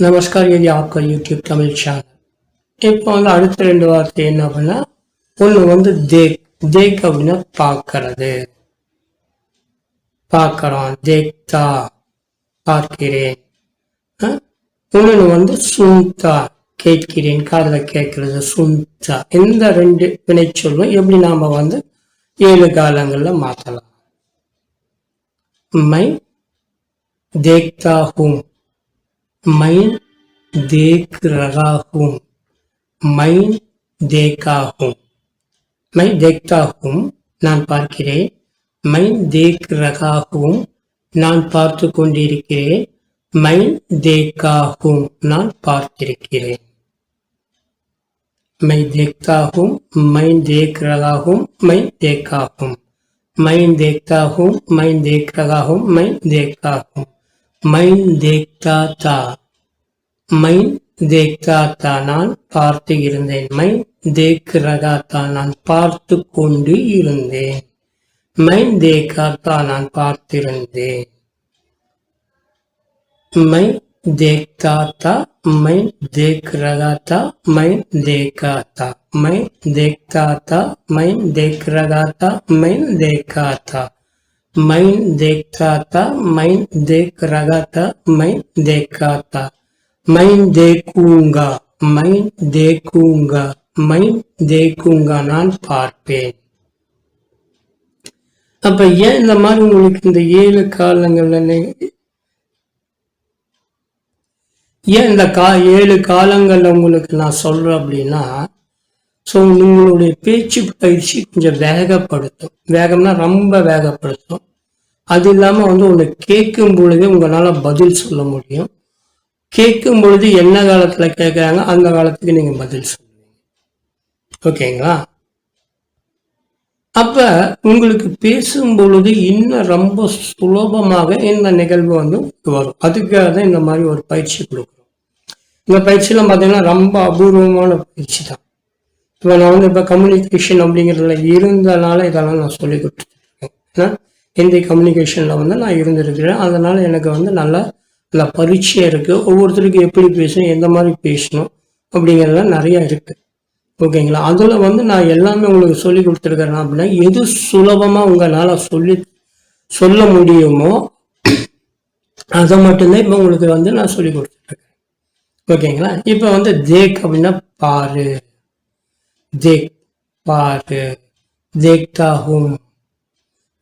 नमस्कार ये आपका யூடியூப் தமிழ் சேனல் இப்போ வந்து அடுத்த ரெண்டு வார்த்தை என்ன அப்படின்னா ஒன்று வந்து தேக் தேக் அப்படின்னா பார்க்கறது பார்க்கறோம் தேக்தா பார்க்கிறேன் இன்னொன்று வந்து சுந்தா கேட்கிறேன் காதில் கேட்கறது சுந்தா இந்த ரெண்டு வினைச்சொல்லும் எப்படி நாம் வந்து ஏழு காலங்களில் மாற்றலாம் மை देखता हूँ मैं देख रहा हूँ मैं देखा हूँ मैं देखता हूँ நான் பார்க்கிறேன் मैं देख रहा हूँ நான் பார்த்து கொண்டிருக்கிறேன் मैं देखा हूँ நான் பார்த்திருக்கிறேன் मैं देखता हूँ मैं देख रहा हूँ मैं देखा हूँ मैं देखता हूँ मैं மைன் தேக்தா தா. மைன் தேக்தா தா நான் பார்த்து இருந்தேன். மைன் தேக் ரகா தா நான் பார்த்து கொண்டு இருந்தேன். மைன் தேக்கா தா நான் பார்த்திருந்தேன். மை தேக்தா தா மை தேக் ரகா தா மை தேக்கா தா. மை தேக்தா தா மை தேக் தா மை தேக்கா தா. मैं देखता था मैं देख रहा था मैं देखा था मैं देखूंगा मैं देखूंगा मैं देखूंगा நான் பார்ப்பேன் அப்ப ஏன் இந்த மாதிரி உங்களுக்கு இந்த ஏழு காலங்கள்ல நீங்க- ஏன் இந்த கா ஏழு காலங்கள்ல உங்களுக்கு நான் சொல்றேன் அப்படின்னா ஸோ உங்களுடைய பேச்சு பயிற்சி கொஞ்சம் வேகப்படுத்தும். வேகம்னா ரொம்ப வேகப்படுத்தும். அது இல்லாமல் வந்து ஒன்று கேட்கும் பொழுதே உங்களால் பதில் சொல்ல முடியும். கேட்கும் பொழுது என்ன காலத்தில் கேட்குறாங்க அந்த காலத்துக்கு நீங்கள் பதில் சொல்லுவீங்க. ஓகேங்களா? அப்ப உங்களுக்கு பேசும் பொழுது இன்னும் ரொம்ப சுலபமாக இந்த நிகழ்வு வந்து வரும். அதுக்காக தான் இந்த மாதிரி ஒரு பயிற்சி கொடுக்குறோம். இந்த பயிற்சியெல்லாம் பார்த்தீங்கன்னா ரொம்ப அபூர்வமான பயிற்சி தான். இப்போ நான் வந்து இப்போ கம்யூனிகேஷன் அப்படிங்கிறதுல இருந்தனால இதெல்லாம் நான் சொல்லி கொடுத்துருக்கேன் ஹிந்தி கம்யூனிகேஷனில் வந்து நான் இருந்திருக்கிறேன். அதனால் எனக்கு வந்து நல்லா நல்ல பரிச்சயம் இருக்குது ஒவ்வொருத்தருக்கும் எப்படி பேசணும் எந்த மாதிரி பேசணும் அப்படிங்கிறதுலாம் நிறையா இருக்குது ஓகேங்களா? அதில் வந்து நான் எல்லாமே உங்களுக்கு சொல்லி கொடுத்துருக்கேன் அப்படின்னா எது சுலபமாக உங்களால் சொல்லி சொல்ல முடியுமோ அதை மட்டும்தான் இப்போ உங்களுக்கு வந்து நான் சொல்லி கொடுத்துருக்கேன் ஓகேங்களா? இப்போ வந்து தேக் அப்படின்னா பாரு. देख पार देखता हूँ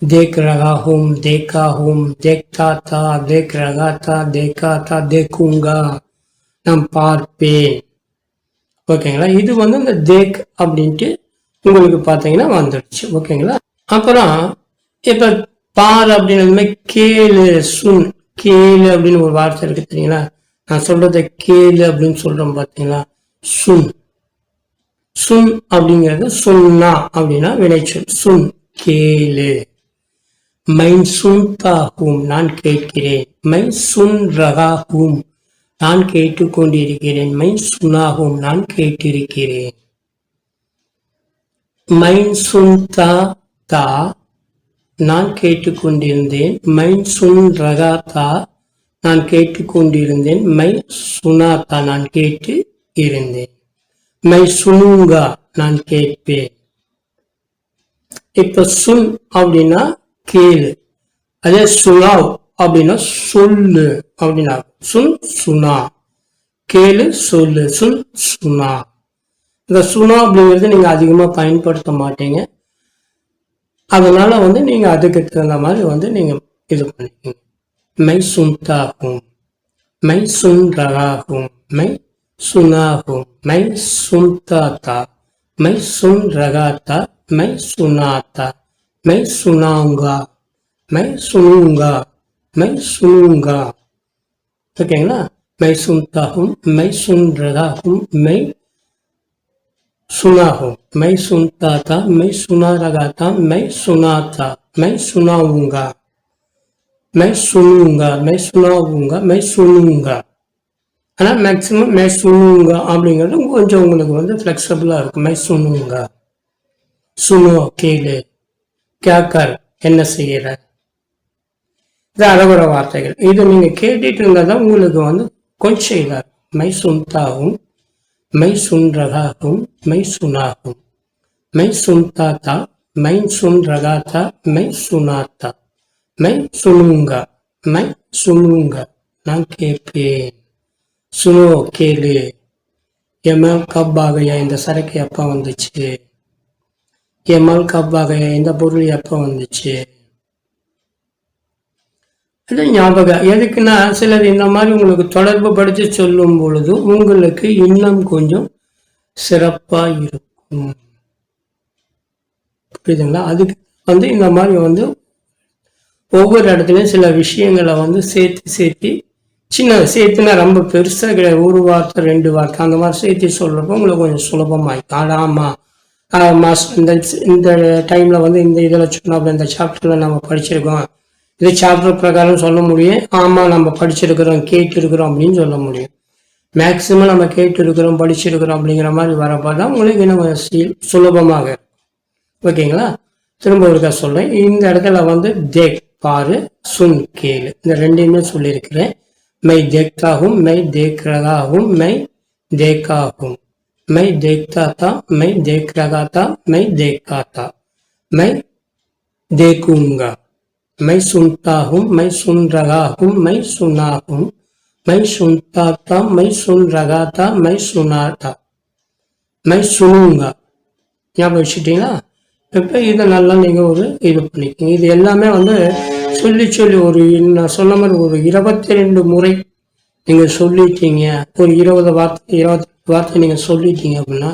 देख रहा हूँ देखा हूँ देखता था देख रहा था देखा था देखूंगा நான் பார்ப்பேன் ஓகேங்களா இது வந்து இந்த தேக் அப்படின்ட்டு உங்களுக்கு பார்த்தீங்கன்னா வந்துடுச்சு ஓகேங்களா அப்புறம் இப்போ பார் அப்படின்னதுமே கேளு சுன் கேளு அப்படின்னு ஒரு வார்த்தை இருக்கு தெரியுங்களா நான் சொல்றத கேளு அப்படின்னு சொல்றேன் பார்த்தீங்களா சுன் சுன் அப்படிங்கிறது சுன்னா அப்படின்னா வினைச்சொல். சுன் கேளு. மைன் சுன்தாகும் நான் கேட்கிறேன். மை சுன் ரகா ஹூம் நான் கேட்டுக்கொண்டிருக்கிறேன். மை சுனாகும் நான் கேட்டிருக்கிறேன். மைன் சுன்தா தா நான் கேட்டுக்கொண்டிருந்தேன். மைன் சுன் ரகா தா நான் கேட்டுக்கொண்டிருந்தேன். மை சுனாதா நான் கேட்டு இருந்தேன். மை சுனுங்கா நான் கேட்பேன். இப்ப சுன் அப்படின்னா கேளு. அதே சுனாவ் அப்படின்னா சொல்லு அப்படின்னா. சுன் சுனா. கேளு சொல்லு. சுன் சுனா. இந்த சுனா அப்படிங்கிறது நீங்க அதிகமா பயன்படுத்த மாட்டீங்க. அதனால வந்து நீங்க அதுக்கு தகுந்த மாதிரி வந்து நீங்க இது பண்ணிக்கணும் மை சுன்தாகும் மை சுன் ரகாகும் மை சுனாகும் மை சுன்தாத்தா மை சுன் ரகாத்தா மை சுனாத்தா மை சுனாங்கா மை சுனுங்கா மை சுனுங்கா ஓகேங்களா மை சுன்தாகும் மை சுன் ரகாகும் மை சுனாகும் மை சுன்தாத்தா மை சுனா ரகாத்தா மை சுனாத்தா மை சுனாவுங்கா மை சுனுங்கா மை சுனாவுங்கா மை சுனுங்கா ஆனால் மேக்ஸிமம் மெஸ் சுணுங்க அப்படிங்கிறது கொஞ்சம் உங்களுக்கு வந்து ஃப்ளெக்சபிளாக இருக்கும். மெஸ் சுணுங்க சுணு கேளு கேக்கர் என்ன செய்கிற இது அழகுற வார்த்தைகள். இது நீங்கள் கேட்டுட்டு இருந்தால் தான் உங்களுக்கு வந்து கொஞ்சம் இதாக மை சுந்தாகும் மை சுன்றகாகும் மை சுனாகும் மை சுந்தாத்தா மை சுன்றகாத்தா மை சுனாத்தா மை சுணுங்க மை சுணுங்க நான் கேட்பேன் சுனோ கேளு என் மேல் கப் ஆகையா இந்த சரக்கு எப்போ வந்துச்சு? என் மேல் கப் ஆகையா இந்த பொருள் எப்போ வந்துச்சு? அது ஞாபகம். எதுக்குன்னா சிலர் இந்த மாதிரி உங்களுக்கு தொடர்பு படுத்தி சொல்லும் பொழுது உங்களுக்கு இன்னும் கொஞ்சம் சிறப்பா இருக்கும். புரியுதுங்களா? அதுக்கு வந்து இந்த மாதிரி வந்து ஒவ்வொரு இடத்துலையும் சில விஷயங்களை வந்து சேர்த்து சேர்த்து சின்ன சேர்த்துனா ரொம்ப பெருசாக கிடையாது. ஒரு வார்த்தை ரெண்டு வார்த்தை. அந்த மாதிரி சேர்த்து சொல்கிறப்போ உங்களுக்கு கொஞ்சம் சுலபமாயிடும் ஆடா ஆமாம் மாஸ் இந்த இந்த டைமில் வந்து இந்த இதில் சொன்னால் இந்த சாப்டரில் நம்ம படிச்சிருக்கோம். இது சாப்டர் பிரகாரம் சொல்ல முடியும். ஆமாம் நம்ம படிச்சிருக்கிறோம் கேட்டிருக்கிறோம் அப்படின்னு சொல்ல முடியும். மேக்சிமம் நம்ம கேட்டு இருக்கிறோம் படிச்சிருக்கிறோம் அப்படிங்கிற மாதிரி வரப்போ தான் உங்களுக்கு நம்ம சுலபமாக ஓகேங்களா? திரும்ப ஒருக்கா சொல்றேன். இந்த இடத்துல வந்து தேக் பாரு சுன் கேளு. இந்த ரெண்டையுமே சொல்லியிருக்கிறேன். மை தேக்தாகும் மை தேக்ரகாகும் மை தேக்காகும் மை தேக்தா தா மை தேக்ரகா தா மை தேக்கா தா மை देखूंगा मैं सुनता हूँ मैं सुन रहा हूँ मैं सुना हूँ मैं सुनता था मैं सुन रहा था मैं सुना था मैं सुनूंगा ஞாபகம் வச்சுட்டீங்களா இப்போ இதை நல்லா நீங்கள் ஒரு இது பண்ணிக்கோங்க இது எல்லாமே வந்து சொல்லி சொல்லி ஒரு நான் சொன்ன மாதிரி ஒரு இருபத்தி ரெண்டு முறை நீங்கள் சொல்லிட்டீங்க ஒரு இருபது வார்த்தை இருபத்தி வார்த்தை நீங்கள் சொல்லிட்டீங்க அப்படின்னா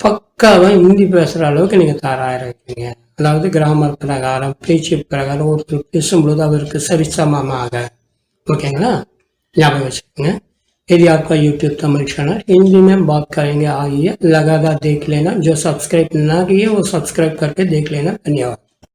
பக்காவாக ஹிந்தி பேசுகிற அளவுக்கு நீங்கள் தயாராகிருக்கீங்க அதாவது கிராமர் பிரகாரம் பேச்சு பிரகாரம் ஒருத்தர் பேசும்பொழுது அவருக்கு சரிசமமாக ஓகேங்களா ஞாபகம் வச்சுக்கோங்க यदि आपका यूट्यूब तमिल चैनल हिंदी में बात करेंगे आइए लगातार देख लेना जो सब्सक्राइब ना किए वो सब्सक्राइब करके देख लेना धन्यवाद